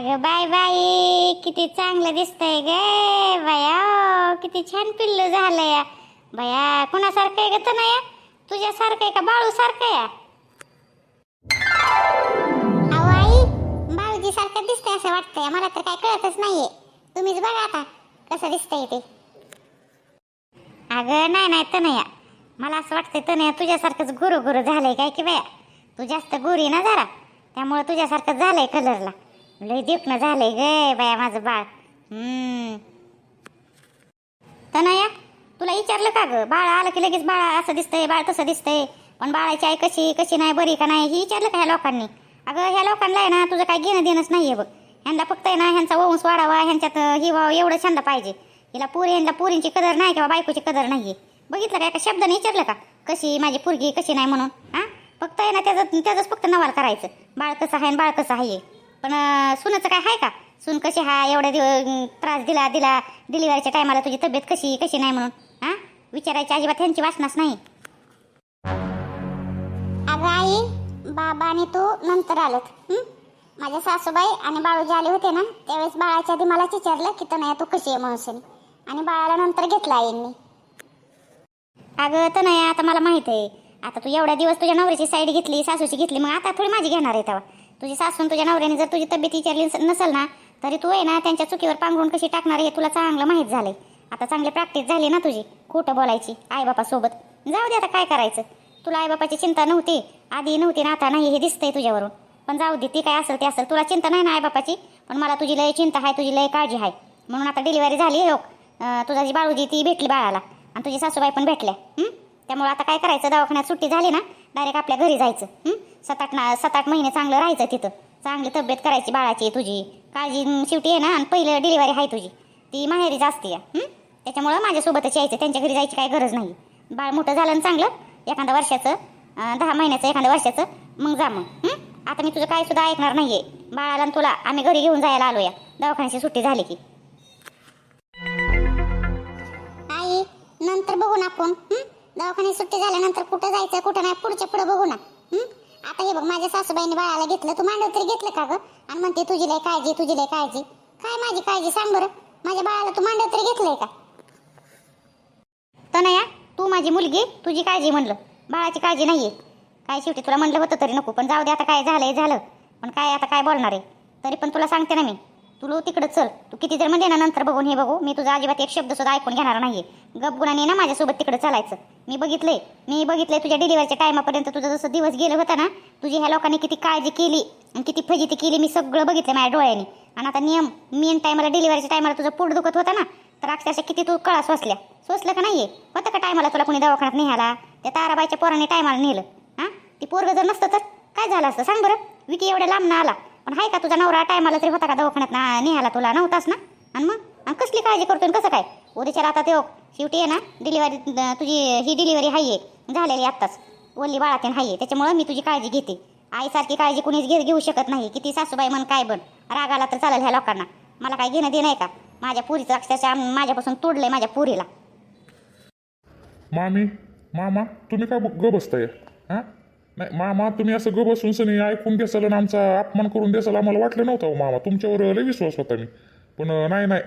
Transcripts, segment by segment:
अगं बाय बाई किती चांगलं दिसतंय गे. बया किती छान पिल्लू झालंय. बया कोणासारखं आहे ग तर नाही तुझ्यासारखं आहे का बाळू सारखं अहो आई बाळूजी सारखं दिसतंय असं वाटतंय. मला तर काय कळतच नाहीये. तुम्हीच बघा आता कसं दिसतंय ते. अगं नाही नाही तनया. मला असं वाटतंय तनया तुझ्यासारखंच गुरु गुरु झालंय काय की बया? तू जास्त गोरी ना जरा. त्यामुळे तुझ्यासारखं झालंय कलरला लई देखणं झालंय ग बाया माझं बाळ. हम्म. तनया तुला विचारलं का ग? बाळ आलं की लगेच बाळ असं दिसतंय बाळ तसं दिसतंय. पण बाळाची आई कशी कशी नाही बरी का नाही हे विचारलं का ह्या लोकांनी? अगं ह्या लोकांना आहे ना तुझं काय घेणं देणंच नाहीये बघ. ह्यांना फक्त आहे ना ह्यांचा वंश वाढावा ह्यांच्यात ही व्हावं एवढं छंद पाहिजे. हिला पुरी ह्यांना पुरींची कदर नाही किंवा बायकोची कदर नाहीये. बघितलं का एका शब्दाने विचारलं का? कशी माझी पुरगी कशी नाही म्हणून? हां? फक्त आहे ना त्याचं त्याचंच फक्त नवाल करायचं. बाळ कसं आहे आणि बाळ कसं आहे? पण सुनाचं काय आहे का? सून कशी हा एवढ्या दिवस त्रास दिला दिला डिलिव्हरीच्या टायमाला तुझी तब्येत कशी कशी नाही म्हणून हा? विचारायची अजिबात ह्यांची वासनाच नाही. अगं आई बाबा आणि तू नंतर आलोत? माझ्या सासूबाई आणि बाळूजी आले होते ना त्यावेळेस बाळाच्या आधी मला विचारलं की नाही तू कशी आहे म्हणून आणि बाळाला नंतर घेतला आईंनी. अगं तर नाही आता मला माहीत आहे. आता तू एवढ्या दिवस तुझ्या नवऱ्याची साईड घेतली सासूची घेतली मग आता थोडी माझी घेणार आहे तेव्हा. तुझी सासून तुझ्या नवऱ्याने जर तुझी तब्येत विचारली नसेल ना तरी तू आहे ना त्यांच्या चुकीवर पांघरून कशी टाकणार हे तुला चांगलं माहीत झालंय. आता चांगली प्रॅक्टिस झाली ना तुझी खोटं बोलायची आईबापासोबत. जाऊ दे आता काय करायचं? तुला आईबापाची चिंता नव्हती आधी नव्हती ना आता नाही हे दिसतंय तुझ्यावरून. पण जाऊ दे ती काय असेल ते असेल. तुला चिंता नाही ना आईबापाची? पण मला तुझी लय चिंता आहे तुझी लय काळजी आहे. म्हणून आता डिलिव्हरी झाली लोक तुझा जी बाळूजी ती भेटली बाळाला. आणि तुझी सासूबाई पण भेटल्या. त्यामुळे आता काय करायचं? दवाखान्यात सुट्टी झाली ना डायरेक्ट आपल्या घरी जायचं. सात आठ ना सात आठ महिने चांगलं राहायचं तिथं. चांगली तब्येत करायची बाळाची तुझी. काळजी शेवटी आहे ना आणि पहिलं डिलिव्हरी आहे तुझी. ती माहेरी असते आहे त्याच्यामुळं माझ्यासोबतच यायचं. त्यांच्या घरी जायची काय गरज नाही. बाळ मोठं झालं ना चांगलं एखाद्या वर्षाचं दहा महिन्याचं एखाद्या वर्षाचं मग जा मग. आता मी तुझं काय सुद्धा ऐकणार आहे बाळाला आणि तुला आम्ही घरी घेऊन जायला आलो या दवाखान्याची सुट्टी झाली की. आई नंतर बघू ना आपण. दवाखान्यात सुट्टी झाल्यानंतर कुठं जायचं कुठं नाही पुढच्या पुढे बघू ना. हं? आता हे बघ माझ्या सासूबाईने बाळाला घेतलं. तू मांडव तरी घेतलं का ग? आणि म्हणते तुझी लय काळजी तुझी लय काळजी. काय माझी काळजी? सांग बरं. माझ्या बाळाला तू मांडव तरी घेतलंय का? तनया तू माझी मुलगी तुझी काळजी म्हणलं. बाळाची काळजी नाहीये. काय शेवटी तुला म्हणलं होतं तरी नको. पण जाऊ दे आता काय झालंय झालं. पण काय आता काय बोलणार आहे? तरी पण तुला सांगते ना मी. तुला तिकडं चल. तू किती जर म्हणजे ना नंतर बघून हे बघू. मी तुझा अजिबात एक शब्द सुद्धा ऐकून घेणार नाहीये. गपगुणाने ना माझ्यासोबत तिकडे चालायचं. मी बघितलंय. मी बघितलंय तुझ्या डिलिव्हरीच्या टायमापर्यंत तुझं जसं दिवस गेलं होतं ना तुझी ह्या लोकांनी किती काळजी केली आणि किती फजिती केली मी सगळं बघितलं माझ्या डोळ्याने. आणि आता नियम मेन टायमाला डिलिव्हरीच्या टायमाला तुझं पोट दुखत होता ना तर अक्षरशः किती तू कळा सोसल्या. सोसलं का नाहीये? होतं का टायमाला तुला कोणी दवाखान्यात नेहाला त्या ताराबाईच्या पोराने टायमाला नेलं. हां? ती पोरग जर नसतं तर काय झालं असतं? सांग बरं. विकी एवढ्या लांब ना आला. पण हाय का तुझा नवरा टायमाला तरी होता का दवाखान्यात? ना नेहाला तुला नव्हताच ना? आणि मग? आणि कसली काळजी करतो कसं काय? उद्याच्या आता ते शेवटी आहे ना डिलिव्हरी तुझी ही डिलिव्हरी हाय आहे झालेली आत्ताच. ओली बाळातीन हाय आहे त्याच्यामुळं मी तुझी काळजी घेते. आईसारखी काळजी कुणीच घे घेऊ शकत नाही. किती सासूबाई म्हण काय बन? रागाला तर चालेल ह्या लोकांना. मला काय घेणं देणं आहे का? माझ्या पुरीचं अक्षरशः माझ्यापासून तोडलंय माझ्या पुरीला. मामी मामा तुम्ही का ग बसताय? हां? नाही मामा तुम्ही असं ग बसून सनी ऐकून देसाल आणि आमचा अपमान करून देसाल आम्हाला वाटलं नव्हतं हो मामा. तुमच्यावर लय विश्वास होता मी. पण नाही नाही.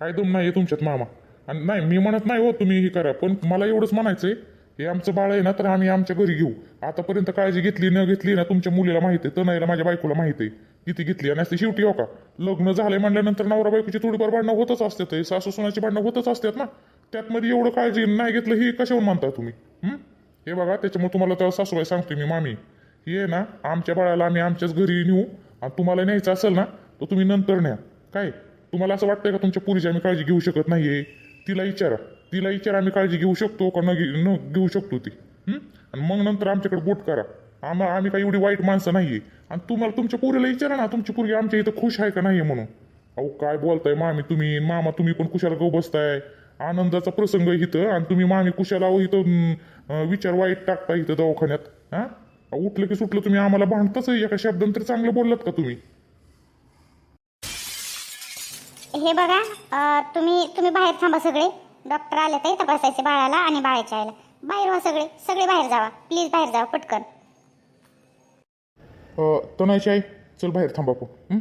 काय दम नाही आहे तुमच्यात मामा. आणि नाही मी म्हणत नाही हो तुम्ही हे करा पण मला एवढंच म्हणायचं आहे हे आमचं बाळ आहे ना तर आम्ही आमच्या घरी घेऊ. आतापर्यंत काळजी घेतली न घेतली ना तुमच्या मुलीला माहिती आहे तनाईला माझ्या बायकोला माहिती आहे. किती घेतली आणि असते शेवटी हो का? लग्न झाले म्हणल्यानंतर नवरा बायकोची थोडीफार भांडणं होतच असतात सासू सुनाची भांडणं होतच असतात ना. त्यात मध्ये एवढं काळजी नाही घेतलं हे कशावर म्हणता तुम्ही? हे बघा त्याच्यामुळे तुम्हाला तर सासूबाई सांगतोय मी मामी हे आहे ना आमच्या बाळाला आम्ही आमच्याच घरी नेऊ आणि तुम्हाला न्यायचं असेल ना तर तुम्ही नंतर न्या. काय? तुम्हाला असं वाटतंय का तुमच्या पुरीची आम्ही काळजी घेऊ शकत नाही तिला विचारा. तिला विचारा आम्ही काळजी घेऊ शकतो का न घे- न घेऊ शकतो ती. आणि मग नंतर आमच्याकडे बोट करा. आम्हा आम्ही काही एवढी वाईट माणसं नाही आहे आणि तुम्हाला तुमच्या पोरीला विचारा ना तुमची पोरगी आमच्या इथं खुश आहे का नाहीये म्हणून. अहो काय बोलताय मामी तुम्ही? मामा तुम्ही पण कुशाला गो बसताय. आनंदाचा प्रसंग इथं आणि तुम्ही मामी कुशाला इथं अं, विचार वाईट टाकता इथं दवाखान्यात हा? उठलं की सुटलं तुम्ही आम्हाला भांडताच आहे एका शब्दांत तर चांगलं बोललात का तुम्ही? हे बघा अं, तुम्ही तुम्ही बाहेर थांबा सगळे. डॉक्टर आले ते तपासायचे बाळाला आणि बाळाच्या आईला. बाहेर व्हा सगळे सगळे बाहेर जावा. प्लीज बाहेर जावा पटकन. तनायची आई चल बाहेर थांबा आपण हं?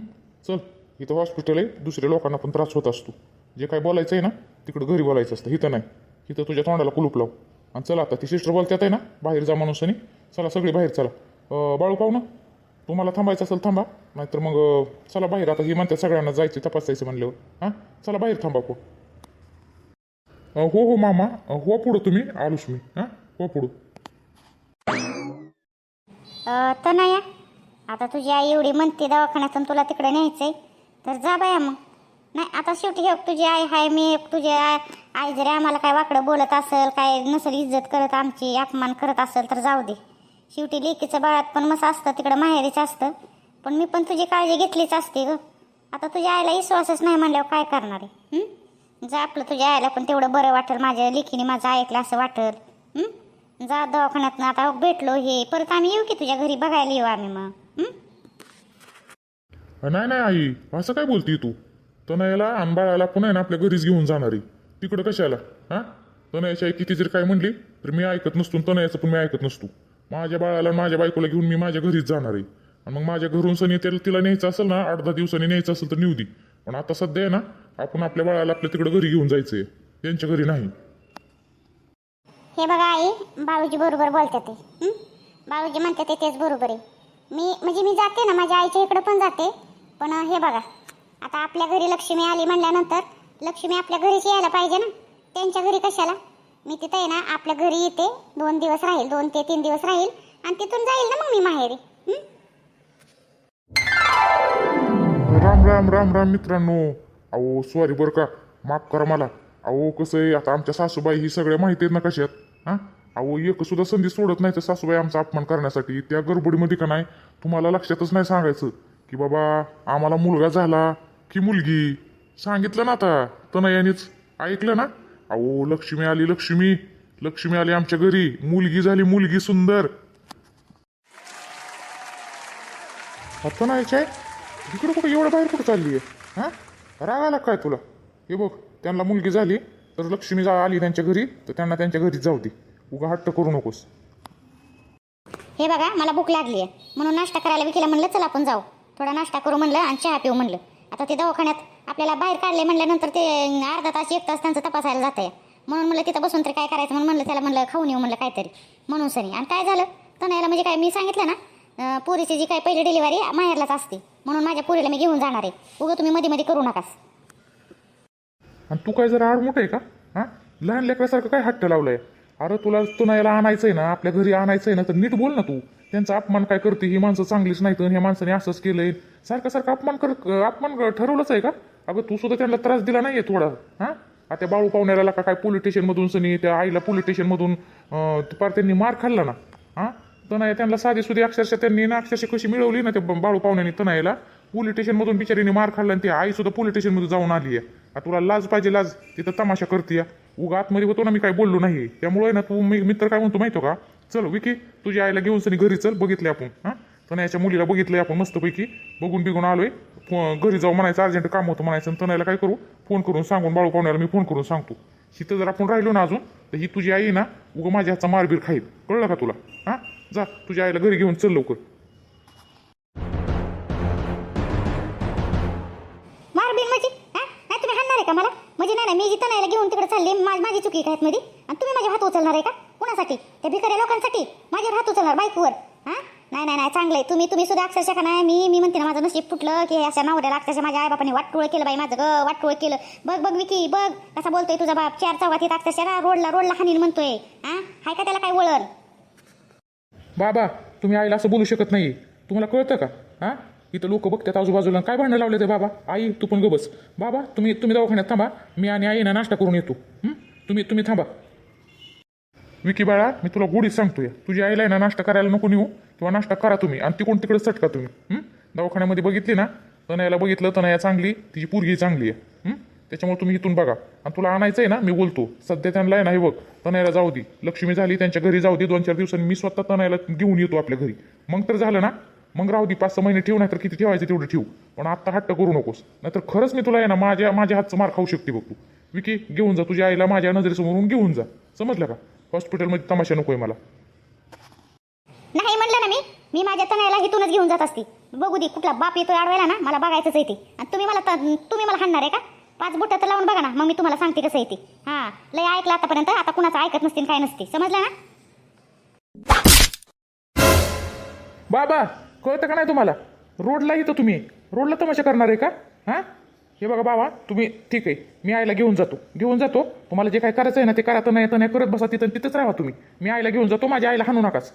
चल इथं हॉस्पिटल आहे दुसऱ्या लोकांना पण त्रास होत असतो. जे काय बोलायचं आहे ना तिकडं घरी बोलायचं असतं इथं नाही. इथं तुझ्या तोंडाला कुलूप लाव. आणि चला आता ती सिस्टर बोलत्यात आहे ना बाहेर जा माणूसनी चला सगळी बाहेर चला. अं, बाळू पाहू ना? तुम्हाला थांबायचं असेल थांबा. नाहीतर मग अं, चला बाहेर. आता ही म्हणतात सगळ्यांना जायची तपासायचं म्हणल्यावर. हां? चला बाहेर थांबा को हो हो मामा. अं, हो पुढं तुम्ही आलोच मी. हां? हो पुढं. अं, तनया आता तुझी आई एवढी म्हणते दवाखान्यातून तुला तिकडे न्यायचंय. तर जा बाया मग. नाही आता शेवटी हे तुझी आई हाय मी एक तुझी आई आई जरी आम्हाला काय वाकडं बोलत असेल काय नसेल इज्जत करत आमची अपमान करत असेल तर जाऊ दे. शेवटी लेकीचं बाळात पण मस्त असतं तिकडं माहेरीच असतं. पण मी पण तुझी काळजी घेतलीच असते ग. आता तुझ्या आईला विश्वासच नाही म्हणल्यावर काय करणार आहे जा आपलं तुझ्या आईला पण तेवढं बरं वाटेल माझ्या लेखीने माझं ऐकलं असं वाटेल जा दवाखान्यात आता भेटलो हे परत आम्ही येऊ की तुझ्या घरी बघायला येऊ आम्ही मग नाही नाही आई असं काय बोलती तू? तनयाला आणि बाळाला पुन्हा आहे ना आपल्या घरीच घेऊन जाणार. आहे तिकडं कशाला? हां? तनयाची आई किती जरी काय म्हणली तर मी ऐकत नसतो आणि तनयाचं पण मी ऐकत नसतो. माझ्या बाळाला माझ्या बायकोला घेऊन मी माझ्या घरीच जाणार आहे. आणि मग माझ्या घरून सनी त्याला तिला न्यायचं असेल ना आठ दहा दिवसांनी न्यायचं असेल तर नेऊ दे. पण आता सध्या आहे ना आपण आपल्या बाळाला आपल्या तिकडं घरी घेऊन जायचं आहे त्यांच्या घरी नाही. हे बघा आई बाळूजी बरोबर बोलतात ते. बाळूजी म्हणतात ते तेच बरोबर आहे. मी म्हणजे मी जाते ना माझ्या आईच्या इकडं पण जाते. पण हे बघा आता आपल्या घरी लक्ष्मी आली म्हणल्यानंतर लक्ष्मी आपल्या घरीच यायला पाहिजे ना? त्यांच्या घरी कशाला? मी तिथं आहे ना आपल्या घरी येते दोन दिवस राहील दोन ते तीन दिवस राहील आणि तिथून जाईल ना मग मी माहेरी. राम राम राम राम मित्रांनो. अहो सॉरी बरं का. माफ करा मला. अहो कसं आहे आता आमच्या सासूबाई ही सगळ्या माहिती आहेत ना कशात हां? अहो एक सुद्धा संधी सोडत नाही तर सासूबाई आमचा अपमान करण्यासाठी. त्या गडबडीमध्ये का नाही तुम्हाला लक्षातच नाही सांगायचं की बाबा आम्हाला मुलगा झाला की मुलगी सांगितलं ना आता तनयानीच. ऐकलं ना? अहो लक्ष्मी आली लक्ष्मी. लक्ष्मी आली आमच्या घरी. मुलगी झाली मुलगी सुंदर. आता ना याच्या इकडं कुठं एवढं बाहेर कुठं चालली आहे हां? राग आला काय तुला? हे बघ त्यांना मुलगी झाली तर लक्ष्मी जा आली त्यांच्या घरी तर त्यांना त्यांच्या घरी जाऊ दे. उगा हट्ट करू नकोस. हे बघा मला भूक लागली आहे म्हणून नाश्ता करायला विकेला म्हणलं चला आपण जाऊ. थोडा नाश्ता करू म्हणलं आणि चहा पिऊ म्हणलं. आता ते दवाखान्यात आपल्याला बाहेर काढले म्हणल्यानंतर ते अर्धा तास एक तास त्यांचं तपासायला जात आहे म्हणून म्हणलं तिथं बसून तरी काय करायचं? म्हणून म्हणलं त्याला म्हणलं खाऊन येऊ म्हणलं काहीतरी. म्हणून सनी आणि काय झालं? तनयाला म्हणजे काय मी सांगितलं ना अं, पोरीची जी काय पहिली डिलिव्हरी माहेरलाच असते. म्हणून माझ्या पोरीला मी घेऊन जाणार आहे. उगं तुम्ही मध्ये मध्ये करू नकास. आणि तू काय जरा आडमुठ आहे का? हां? लहान लेकरासारखं काय हट्ट लावलंय? अरे तुला तुला याला आणायचं आहे ना आपल्या घरी आणायचं आहे ना तर नीट बोल ना तू. त्यांचा अपमान काय करते? ही माणसं चांगलीच नाहीत तर ह्या माणसाने असंच केलंय. सारखं सारखं अपमान कर अपमान ठरवलंच आहे का? अगं तू सुद्धा त्यांना त्रास दिला नाहीये थोडा. हां? आता बाळू पाहुण्याला का काय पोलीस स्टेशनमधून सनी त्या आईला पोलीस स्टेशनमधून पार त्यांनी मार खाल्ला ना. हां? तनाया त्यांना साधी सुधी अक्षरशः त्यांनी ना अक्षरशः कशी मिळवली ना त्या बाळू पाहुण्याने तनयाला पोलीस स्टेशनमधून बिचारीने मार खाल्ला आणि ती आई सुद्धा पोलीस स्टेशनमध्ये जाऊन आली आहे तुला लाज पाहिजे लाज तिथं तमाशा करते उगा आतमध्ये होतो ना मी काय बोललो नाही. त्यामुळे ना तू मी मित्र काय म्हणतो माहितो का? चल विकी तुझ्या आईला घेऊन सनी घरी चल बघितले आपण हां? तनयाच्या मुलीला बघितलंय आपण मस्तपैकी. बघून बिघून आलोय. घरी जाऊ म्हणायचं अर्जंट काम होतं म्हणायचं आणि तनयाला काय करू? फोन करून सांगून बाळू पाहुण्याला मी फोन करून सांगतो. हिथं जर आपण राहिलो ना अजून तर ही तुझी आई ना उगा माझ्या हातचा मारबीर खाईल. कळलं का तुला? हां? जा तुझ्या आईला घरी घेऊन चल लवकर. म्हणजे? तुम्ही हाणणार आहे का मला? म्हणजे नाही नाही मी जिथं नाही घेऊन तिकडे चालले. माझी चुकी काय मध्ये आणि तुम्ही माझ्या हात उचलणार आहे का? कुणासाठी? त्या भिकाऱ्या लोकांसाठी. माझ्यावर हात उचलणार बाईकवर. हां? नाही नाही नाही चांगलं आहे तुम्ही तुम्ही सुद्धा अक्षरशः का नाही मी मी म्हणते ना माझं नशीब फुटलं की अशा नवऱ्याला अक्षरशः माझ्या आईबापाने वाटोळ केलं बाई माझं ग वाटोळ केलं. बघ बघ विकी बघ कसा बोलतोय तुझा बाप. चार चौकात येत अक्षरशः ना रोडला रोडला हानीन म्हणतोय. हां? हाय का त्याला काय वळण? बाबा तुम्ही आईला असं बोलू शकत नाही तुम्हाला कळतं का? हां? इथं लोक बघतात आजूबाजूला. काय भांडणं लावले ते बाबा? आई तू पण गबस बाबा तुम्ही तुम्ही दवाखान्यात थांबा. मी आणि आईना नाश्ता करून येतो. तुम्ही तुम्ही थांबा. विकी बाळा मी तुला गोडीच सांगतोय. तुझी आईला आहे ना नाश्ता करायला नको नेऊ. किंवा नाश्ता करा तुम्ही आणि ती कोण तिकडे चटका तुम्ही. दवाखान्यामध्ये बघितली ना? तनयाला बघितलं तनया चांगली तिची पोरगी चांगली आहे. त्याच्यामुळे तुम्ही इथून बघा. आणि तुला आणायचं आहे ना मी बोलतो. सध्या त्यांना आहे ना हे बघ तनयाला जाऊ दे. लक्ष्मी झाली त्यांच्या घरी जाऊ दे. दोन चार दिवसांनी मी स्वतः तनयाला घेऊन येतो आपल्या घरी. मग तर झालं ना? मग राहू दे पाच सहा महिने ठेवू नाही तर किती ठेवायचं तेवढं ठेवू. पण आत्ता हट्ट करू नकोस. नाहीतर खरंच मी तुला आहे ना माझ्या माझ्या हातचं मार खाऊ शकते बघ तू. विकी घेऊन जा तुझ्या आईला माझ्या नजरेसमोरून घेऊन जा. समजलं का? हॉस्पिटलमध्ये तमाशा नकोय मला. नाही म्हणलं ना मी. मी माझ्या तनयाला इथूनच घेऊन जात असते. बघू दे कुठला बाप येतोय अडवायला ना मला बघायचंच आहे ते. आणि तुम्ही मला तुम्ही मला हाणणार आहे का? पाच बुट्या तर लावून बघा ना मग मी तुम्हाला सांगते कसं येते हां लय ऐकलं आतापर्यंत आता कुणाचं ऐकत नसते आणि काय नसते. समजलं ना? बाबा! कळतं का नाही तुम्हाला? रोडला येतो तुम्ही. रोडला तमाशा करणार आहे का? हां? हे बघा बाबा तुम्ही ठीक आहे. मी आईला घेऊन जातो. घेऊन जातो. तुम्हाला जे काय करायचं आहे ना ते करा. तर नाही तर नाही करत बसा तिथं तिथंच राहा तुम्ही. मी आईला घेऊन जातो. माझ्या आईला हाणू नकाच.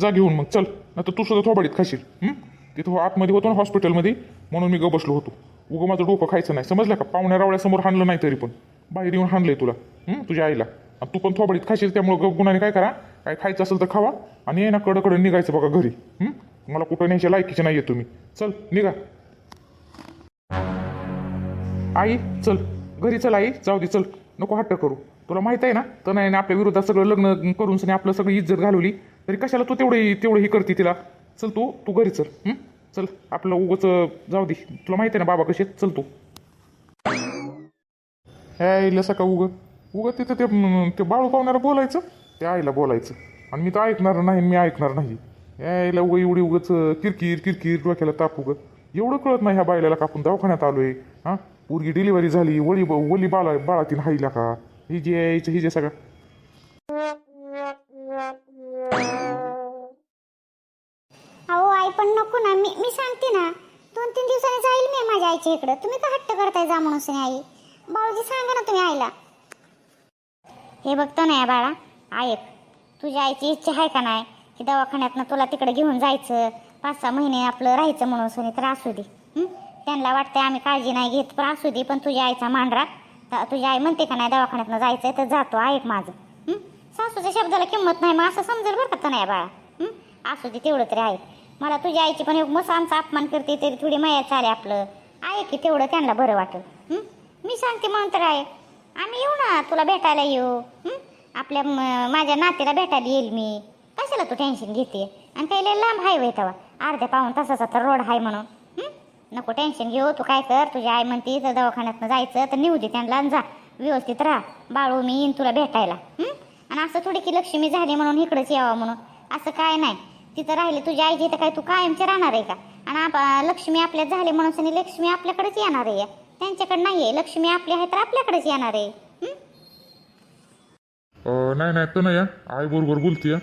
जा घेऊन मग. चल. नाही तर तू सुद्धा थोबाडीत खाशील. तिथं हो- आतमध्ये होतो ना हॉस्पिटलमध्ये म्हणून मी ग बसलो होतो. उगं माझं डोकं खायचं नाही. समजलं का? पाहुण्या रावळ्यासमोर हाणलं नाही तरी पण. बाहेर येऊन हाणलं आहे तुला तुझ्या आईला. आणि तू पण थोबडीत खाशील त्यामुळं गुणाने काय करा? काय खायचं असेल तर खावा आणि ये ना कडकडं निघायचं बघा घरी. हं? मला कुठं न्यायच्या लायकीचे नाही तुम्ही. चल निघा. आई चल. घरी चल आई. जाऊ दे चल. नको हट्ट करू. तुला माहीत आहे ना तर नाही आपल्या विरोधात सगळं लग्न करून सनी आपलं सगळी इज्जत घालवली तरी कशाला तू तेवढी तेवढं ही करते तिला? चल तू तू घरी चल. हं? चल आपलं उगच जाऊ दे. तुला माहीत आहे ना बाबा कसे आहेत? चल तू. ह्या आईला सका उगं? उग तिथं ते म, ते बाळू पाहुण्याला बोलायचं त्या आईला बोलायचं. आणि मी तर ऐकणार नाही मी ऐकणार नाही. यायला आईला एवढी उगंच किरकिर किरकिर डोक्याला ताप उगं. एवढं कळत नाही ह्या बायलाला कापून दवाखान्यात आलो आहे हां? पोरगी डिलिव्हरी झाली वळी वली बाळा बाळातील हाईला का? ही जे यायचं ही जे सगळं. अहो आई पण नको ना. मी मी सांगते ना. दोन तीन दिवसांनी जाईल मी माझ्या आईच्या इकडं. तुम्ही का हट्ट करताय जा म्हणून सनी आई? बाळूजी सांगा ना तुम्ही आईला. हे बघतो ना या बाळा ऐक तुझ्या आईची इच्छा आहे का नाही की दवाखान्यातनं तुला तिकडे घेऊन जायचं? पाच सहा महिने आपलं राहायचं म्हणून सनी तर असू दे त्यांना वाटतंय आम्ही काळजी नाही घेत पण असू दे पण तुझ्या आईचा मांडरा तुझी आई म्हणते का नाही दवाखान्यातनं जायचं तर जातो ऐक माझं सासूच्या शब्दाला किंमत नाही मग असं समजेल बरं का नाही बाळा असू दे तेवढं तरी आहे. मला तुझ्या आईची पण एक मस्त आमचा अपमान करते तरी थोडी माया चाले आपलं. आहे की तेवढं त्यांना बरं वाटेल मी सांगते म्हणून तर आहे आम्ही येऊ ना तुला भेटायला येऊ. आपल्या माझ्या नातीला भेटायला येईल मी. कशाला तू टेन्शन घेते? आणि त्याला लांब आहे वय तेव्हा. अर्ध्या पाऊन तासाचा तर रोड आहे म्हणून. नको टेन्शन घेऊ तू काय कर? तुझी आई म्हणते तर दवाखान्यातनं जायचं तर नेऊ दे त्यांना आणि जा. व्यवस्थित राहा. बाळू मी येईन तुला भेटायला. आणि असं थोडी की लक्ष्मी झाली म्हणून इकडंच यावं म्हणून. असं काय नाही. तिथं राहिले तुझी आईची तर काय तू कायमचे राहणार आहे का? आणि आप लक्ष्मी आपल्यात झाली म्हणून सनी लक्ष्मी आपल्याकडेच येणार आहे. त्यांच्याकडे नाही आहे लक्ष्मी आपली आहे तर आपल्याकडेच येणार आहे? अं, नाही नाही तनया आई बरोबर बोलते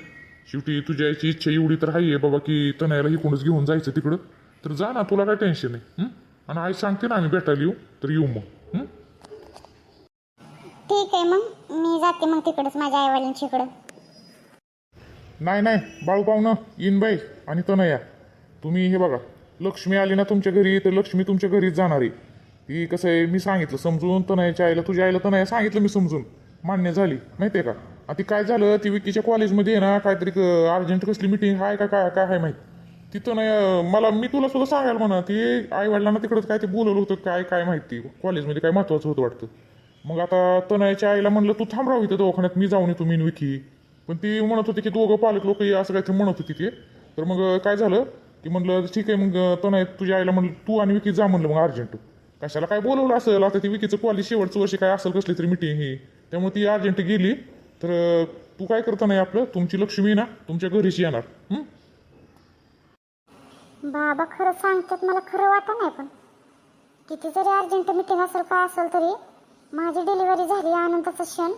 शेवटी तुझ्या आईची इच्छा एवढी तर आहे बाबा की तनयाला इकडूनच घेऊन जायचं तिकडं. तर जा ना तुला काय टेन्शन नाही. हं? आणि आई सांगते ना आम्ही भेटायला येऊ. तर येऊ मग. हं? ठीक आहे मग. मी जाते मग तिकडंच माझ्या आईवडिलांच्या इकडं. नाही नाही बाळू पाहुणं येईन बाई आणि तनया तुम्ही हे बघा लक्ष्मी आली ना तुमच्या घरी तर लक्ष्मी तुमच्या घरीच जाणार आहे. ती कसं आहे मी सांगितलं समजून तनयाच्या आईला तुझ्या आईला तनया सांगितलं मी समजून. मान्य झाली माहिती आहे का? ती काय झालं ती विकीच्या कॉलेजमध्ये आहे ना काहीतरी अर्जंट कसली मिटिंग आहे का काय काय आहे माहीत. तिथं नाही मला मी तुला सुद्धा सांगायला म्हणा ती आई वडिलांना तिकडं काय ते बोलवलं होतं काय काय माहिती कॉलेजमध्ये काय महत्त्वाचं होतं वाटतं. मग आता तनयाच्या आईला म्हणलं तू थांब राहू इथं दवाखान्यात मी जाऊन येतो मी विकी. पण ती म्हणत होती की दोघं पालक लोक असं काहीतरी म्हणत होती ते. तर मग काय झालं की म्हणलं ठीक आहे मग तनय तुझ्या आईला म्हणलं तू आणि विकी जा म्हणलं मग अर्जंट. कशाला काय बोलवलं असेल? आता ती विकीचं कॉलेज शेवटचं वर्षी काय असेल कसली तरी मिटिंग ही त्यामुळे ती अर्जंट गेली. तर तू काय करता नाही आपलं? तुमची लक्ष्मी ना तुमच्या घरीच येणार. हं? बाबा खरं सांगतात मला खरं वाटत नाही पण. किती जरी अर्जंट मिटिंग असेल काय असेल तरी माझी डिलिव्हरी झाली आनंदाचा क्षण.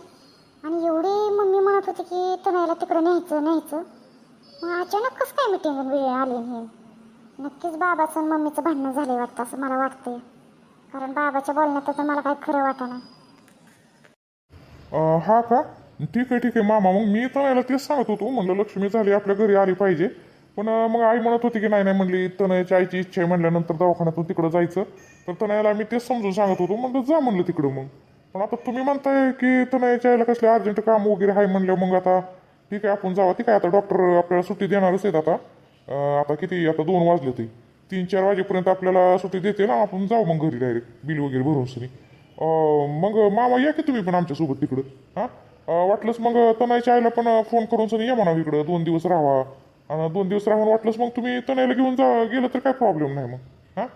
आणि एवढी मम्मी म्हणत होती की तनयाला तिकडं न्यायचं न्यायचं. मग अचानक कसं काय मिटिंग वेळ आली हे नक्कीच बाबाचं आणि मम्मीचं भांडणं झाले वाटतं असं मला वाटतंय. कारण बाबाच्या बोलण्यात त्याचं मला काही खरं वाटत नाही अं, हा का? ठीक आहे ठीक आहे. मामा मग मी तनयाला तेच सांगत होतो. म्हणलं लक्ष्मी झाली आपल्या घरी आली पाहिजे. पण अं, मग आई म्हणत होती की नाही नाही म्हणली. तनयाच्या आईची इच्छा आहे म्हणल्यानंतर दवाखान्यातून तिकडं जायचं. तर तनयाला मी तेच समजून सांगत होतो. म्हणलं जा म्हणलं तिकडं मग. पण आता तुम्ही म्हणताय की तनयाच्या आईला कसले अर्जंट काम वगैरे आहे म्हणलं मग आता ठीक आहे आपण जावा. ठीक आहे आता डॉक्टर आपल्याला सुट्टी देणारच आहेत आता. अं, आता किती? आता दोन वाजले ते. तीन चार वाजेपर्यंत आपल्याला सुट्टी देते ना आपण जाऊ मग घरी डायरेक्ट बिल वगैरे भरून सनी मग मामा या की तुम्ही पण आमच्यासोबत तिकडं? हां? वाटलंच मग तनयाच्या आईला पण फोन करून सनी या म्हणा इकडं दोन दिवस राहा आणि दोन दिवस राहून वाटलंच मग तुम्ही तनयाला घेऊन जा गेलं तर काय प्रॉब्लेम नाही मग. हां?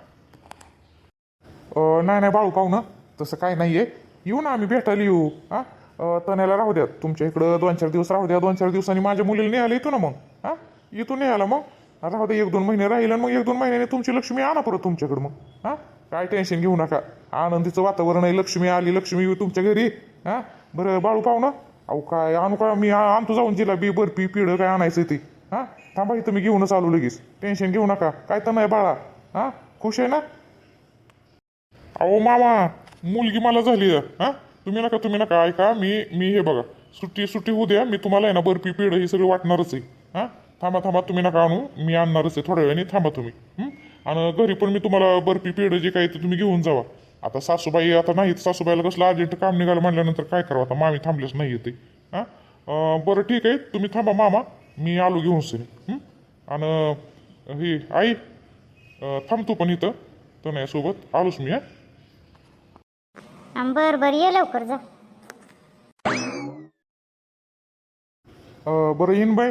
नाही नाही बाळू पाहू ना. तसं काय नाही आहे येऊ ना आम्ही भेटायला येऊ. हां? अं, तण्याला राहू द्या. तुमच्या इकडं दोन चार दिवस राहू द्या. दोन चार दिवसांनी माझ्या मुलीला न्यायला येतो ना मग. हां? येतो यायला मग. आता एक दोन महिने राहील आणि मग एक दोन महिन्याने तुमची लक्ष्मी आणा परत तुमच्याकडे मग. हां? काय टेन्शन घेऊ नका. आनंदीचं वातावरण आहे लक्ष्मी आली लक्ष्मी येऊ तुमच्या घरी. हां? बरं बाळू पाहू ना. अहो काय आणू का? मी आणतो जाऊन जिलाबी बर्फी पिढं काय आणायचं ते. हां? थांबा इथं मी घेऊनच आलो लगेच. टेन्शन घेऊ नका. काय तर नाही बाळा. हां? खुश आहे ना? अहो मामा मुलगी मला झाली आहे. हां? तुम्ही नका तुम्ही नका. ऐका मी मी हे बघा. सुट्टी सुट्टी होऊ द्या. मी तुम्हाला आहे ना बर्फी पिढं हे सगळं वाटणारच आहे. हां? थांबा थांबा तुम्ही नका आणू. मी आणणारच आहे थोड्या वेळाने थांबा तुम्ही. हं? आणि घरी पण मी तुम्हाला बर्फी पेढं जे काही ते तुम्ही घेऊन जावा. आता सासूबाई आता नाही सासूबाईला कसलं अर्जंट काम निघालं म्हणल्यानंतर काय करावं? आता मामी थांबलेच नाही येते हां? अं, बरं ठीक आहे तुम्ही थांबा मामा. मी आलो घेऊन हं? आणि ही आई अं, थांब तू पण इथं तर नाही सोबत आलोच मी हां? अं, बरं बरं ये लवकर जा. अं, बरं येईन बाई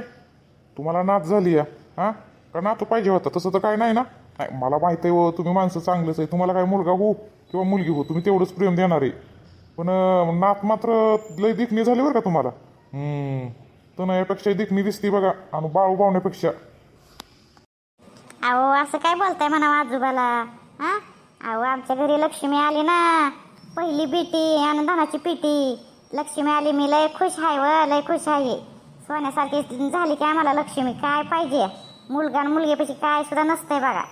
तुम्हाला नाच झाली या हां? का नातू पाहिजे होता? तसं तर काय नाही ना? नाही मला माहिती आहे व तुम्ही माणसं चांगलंच आहे. तुम्हाला काय मुलगा हो किंवा मुलगी हो तुम्ही तेवढंच प्रेम देणार आहे. पण नात मात्र लय दिखणी झाली बरं का तुम्हाला? तर यापेक्षा दिखणी दिसती बघा आणि बाळू पाहुण्यापेक्षा अहो असं काय बोलताय म्हणा आजोबाला? हा? अहो आमच्या घरी लक्ष्मी आली ना. पहिली बेटी आणि धनाची पेटी. लक्ष्मी आली मी लय खुश आहे व लय खुश आहे. सोन्यासारखी झाली की आम्हाला लक्ष्मी काय पाहिजे? मुलगा आणि मुलगीपेक्षा काय सुद्धा नसतंय बघा.